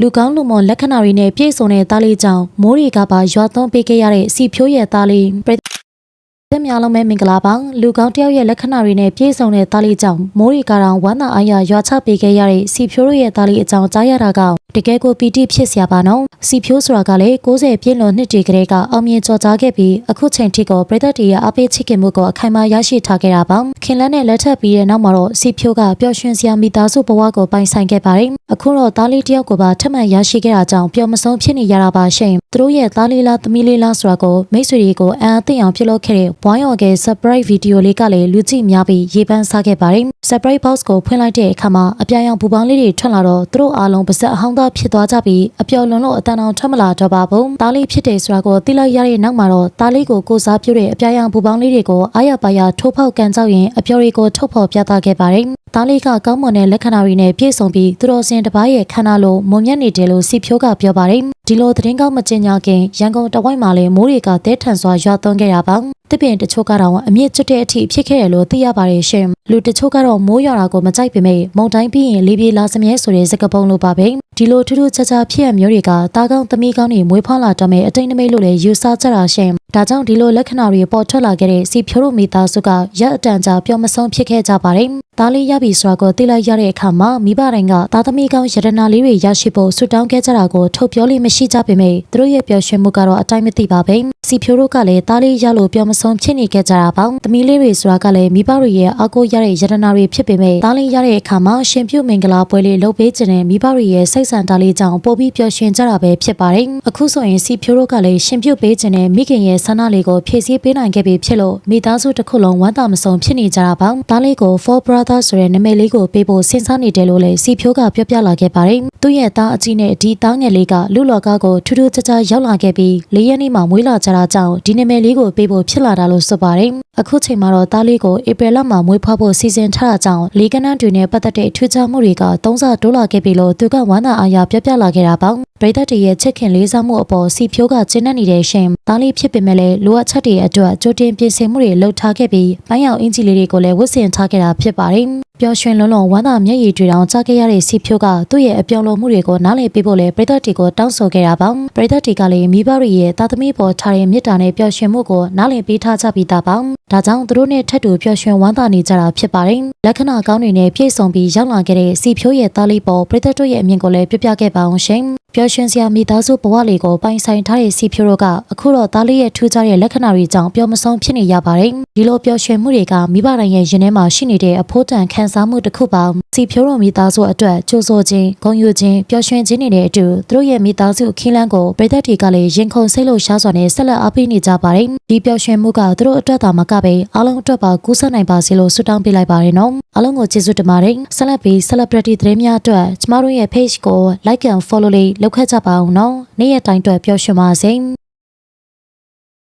လူကောင်းလူမွန်လက္ခဏာတွေနဲ့ပြည့်စုံတဲ့သားလေးကြောင့်မိုးတွေကပါရွာသွန်းပေးခဲ့ရတဲ့စီဖြိုးရဲ့သားလေးပရိသတ်များလုံးပဲမင်္ဂလာပါလူကောင်းတယောက်ရဲ့လက္ခဏာတွေနဲ့ပြည့်စုံတဲ့သားလေးကြောင့်မိုးတွေကတော့ဝမ်းသာအားရရွာချပေးခဲ့ရတဲ့စီဖြိုးတို့ရဲ့သားလေးအကြောင်းကြားရတာကတကယ်ကိုပီတိဖြစ်စရာပါနော်စီဖြိုးဆိုတာကလည်း60ပြည့်လွန်နှစ်တွေကလေးကအောင်မြင်ကြော်ကြားခဲ့ပြီးအခုချိန်ထိကိုပြည်သက်တွေရဲ့အပိတ်ချစ်ခင်မှုကိုအခိုင်အမာရရှိထားခဲ့တာပါခင်လန်းနဲ့လက်ထပ်ပြီးတဲ့နောက်မှာတော့စီဖြိုးကပျော်ရွှင်စရာမိသားစုဘဝကိုပိုင်ဆိုင်ခဲ့ပါတယ်အခုတော့သားလေးတယောက်ကိုပါထပ်မံရရှိခဲ့တာကြောင့်ပျော်မဆုံးဖြစ်နေရတာပါရှင်သူတို့ရဲ့သားလေးလားသမီးလေးလားဆိုတာကိုမိတ်ဆွေတွေကိုအံအသိအောင်ပြုလုပ်ခဲ့တဲ့ဝိုင်းရော်က surprise video လေးကလည်းလူကြည့်များပြီးရေးပန်းစားခဲ့ပါတယ် surprise box ကိုဖွင့်လိုက်တဲ့အခါမှာအပြာရောင်ဘူပေါင်းလေးတွေထွက်လာတော့သူတို့အားလုံးပါစက်အဟောင်းသားဖြစ်သွားကြပြီးအပျော်လွန်လို့အတန်အောင်ထွက်မလာတော့ပါဘူးသားလေးဖြစ်တယ်ဆိုတာကိုသိလိုက်ရတဲ့နောက်မှာတော့သားလေးကိုကိုစားပြုတဲ့အပြာရောင်ဘူပေါင်းလေးတွေကိုအားရပါရထိုးဖောက်ကန်ကြောက်ရင်အပျော်တွေကိုထုတ်ဖော်ပြသခဲ့ပါတယ်သားလေးကကောင်းမွန်တဲ့လက္ခဏာတွေနဲ့ပြည့်စုံပြီးသူတော်စင်တစ်ပါးရဲ့ခန္ဓာလိုမုံညက်နေတယ်လို့စီဖြိုးကပြောပါတယ် ဒီလိုသတင်းကောင်းမကျင်ညာခင်ရန်ကုန်တဝိုက်မှာလည်းမိုးတွေကတဲထန်စွာရွာသွန်းခဲ့တာပါတစ်ပင်တချို့ကတော့အမြင့်ကျွတ်တဲ့အထိဖြစ်ခဲ့တယ်လို့သိရပါတယ်ရှင်လူတချို့ကတော့မိုးရွာတာကိုမကြိုက်ပေမဲ့မုန်တိုင်းပြီးရင်လေပြေလာစမြဲဆိုတဲ့စကားပုံလိုပါပဲဒီလိုထူးထူးခြားခြားဖြစ်ရမျိုးတွေကတားကောင်းသမီးကောင်းတွေမွေးဖွားလာတော့မယ်အတိတ်နမိတ်လို့လည်းယူဆကြတာရှင်ဒါကြောင့်ဒီလိုလက္ခဏာတွေပေါ်ထွက်လာခဲ့တဲ့စီဖြိုးတို့မိသားစုကရက်အတန်ကြာပျော်မဆုံးဖြစ်ခဲ့ကြပါတယ်သားလေးရပြီဆိုတာကိုသိလိုက်ရတဲ့အခါမှာမိဘတိုင်းကသားသမီးကောင်းရတနာလေးတွေရရှိဖို့ဆုတောင်းခဲ့ကြတာကိုထုတ်ပြောလို့မရှိကြပေမဲ့သူတို့ရဲ့ပျော်ရွှင်မှုကတော့အတိုင်းမသိပါပဲစီဖြိုးတို့ကလည်းသားလေးရလို့ပျော်မဆုံးဖြစ်နေခဲ့ကြတာပါသမီးလေးတွေဆိုတာကလည်းမိဘတွေရဲ့အကိုရတဲ့ရတနာတွေဖြစ်ပေမဲ့သားလေးရတဲ့အခါမှာရှင်ပြုတ်မင်္ဂလာပွဲလေးလုပ်ပေးခြင်းနဲ့မိဘတွေရဲ့စိတ်ဆန္ဒလေးကြောင့်ပို့ပြီးပျော်ရွှင်ကြတာပဲဖြစ်ပါတယ်အခုဆိုရင်စီဖြိုးတို့ကလည်းရှင်ပြုတ်ပေးခြင်းနဲ့မိခင်ရဲ့ဆန္ဒလေးကိုဖြည့်ဆည်းပေးနိုင်ခဲ့ပြီဖြစ်လို့မိသားစုတစ်ခုလုံးဝမ်းသာမဆုံးဖြစ်နေကြတာပါသားလေးကို Four Brother ဆိုတဲ့နာမည်လေးကိုပေးဖို့စဉ်းစားနေတယ်လို့လည်းစီဖြိုးကပြောပြလာခဲ့ပါတယ်သူ့ရဲ့သားအကြီးနဲ့ဒီသားငယ်လေးကလူလောကကိုထူးထူးခြားခြားရောက်လာခဲ့ပြီးလေးရက်နေ့မှမွေးလာကြတာကြောင့်ဒီနာမည်လေးကိုပေးဖို့ဖြစ်လာတာလို့ဆိုပါတယ်အခုချိန်မှာတော့သားလေးကိုဧပြီလမှာမွေးဖွားဖို့စီစဉ်ထားတာကြောင့်လေးကနန်းတွေနဲ့ပတ်သက်တဲ့ထူးခြားမှုတွေကသုံးဆတိုးလာခဲ့ပြီလို့သူကဝမ်းသာအားရပြောပြလာခဲ့တာပါပရိသတ်တွေရဲ့ချစ်ခင်လေးစားမှုအပေါ်စီဖြိုးကကျဉ်းနှံ့နေတဲ့ရှင်သားလေးဖြစ်ပေမဲ့လည်းလိုအပ်ချက်တွေအတွက်ကြိုတင်ပြင်ဆင်မှုတွေလုပ်ထားခဲ့ပြီးပန်းရောင်အင်ဂျီလေးတွေကိုလည်းဝတ်ဆင်ထားခဲ့တာဖြစ်ပါတယ် ပျော်ရွှင်လွန်းလွန်ဝမ်းသာမျက်ရည်တွေတောင်ကြားခဲ့ရတဲ့စီဖြိုးကသူ့ရဲ့အပြောင်းလဲမှုတွေကိုနားလည်ပေးဖို့လည်းပရိသတ်တွေကိုတောင်းဆိုခဲ့တာပါပရိသတ်တွေကလည်းမိဘတွေရဲ့တာသမီပေါ်ထားတဲ့မေတ္တာနဲ့ပျော်ရွှင်မှုကိုနားလည်ပေးထားကြပြီးသားပါဒါကြောင့်သူတို့နဲ့ထပ်တူပျော်ရွှင်ဝမ်းသာနေကြတာဖြစ်ပါတယ်လက္ခဏာကောင်းတွေနဲ့ပြည့်စုံပြီးရောက်လာခဲ့တဲ့စီဖြိုးရဲ့သားလေးပေါ်ပရိသတ်တို့ရဲ့အမြင်ကိုလည်းပြပြခဲ့ပါအောင်ရှင်ပျော်ရွှင်စရာမိသားစုဘဝလေးကိုပိုင်ဆိုင်ထားတဲ့စီဖြိုးတို့ကအခုတော့သားလေးရဲ့ထူးခြားတဲ့လက္ခဏာတွေကြောင့်ပျော်မဆုံးဖြစ်နေရပါတယ်ဒီလိုပျော်ရွှင်မှုတွေကမိဘတိုင်းရဲ့ရင်ထဲမှာရှိနေတဲ့အဖို့တန်ခံစားမှုတစ်ခုပါစီဖြိုးတို့မိသားစုအတွက်ကြိုးဆိုခြင်းဂုဏ်ယူခြင်းပျော်ရွှင်ခြင်းတွေနဲ့အတူသူတို့ရဲ့မိသားစုခင်းလန်းကိုပြည်သက်တွေကလည်းရင်ခုန်စိတ်လို့ရှားစွာနဲ့ဆက်လက်အားပေးနေကြပါတယ်ဒီပျော်ရွှင်မှုကသူတို့အတွက်သာမကပဲအားလုံးအတွက်ပါကူးဆက်နိုင်ပါစေလို့ဆုတောင်းပေးလိုက်ပါတယ်နော်အားလုံးကိုကျေးဇူးတင်ပါတယ်ဆက်လက်ပြီး celebrity သတင်းများအတွက်ကျမတို့ရဲ့ page ကို like and follow လေးလုပ်ခဲ့ကြပါအောင်နော်နေ့ရက်တိုင်းအတွက်ပျော်ရွှင်ပါစေ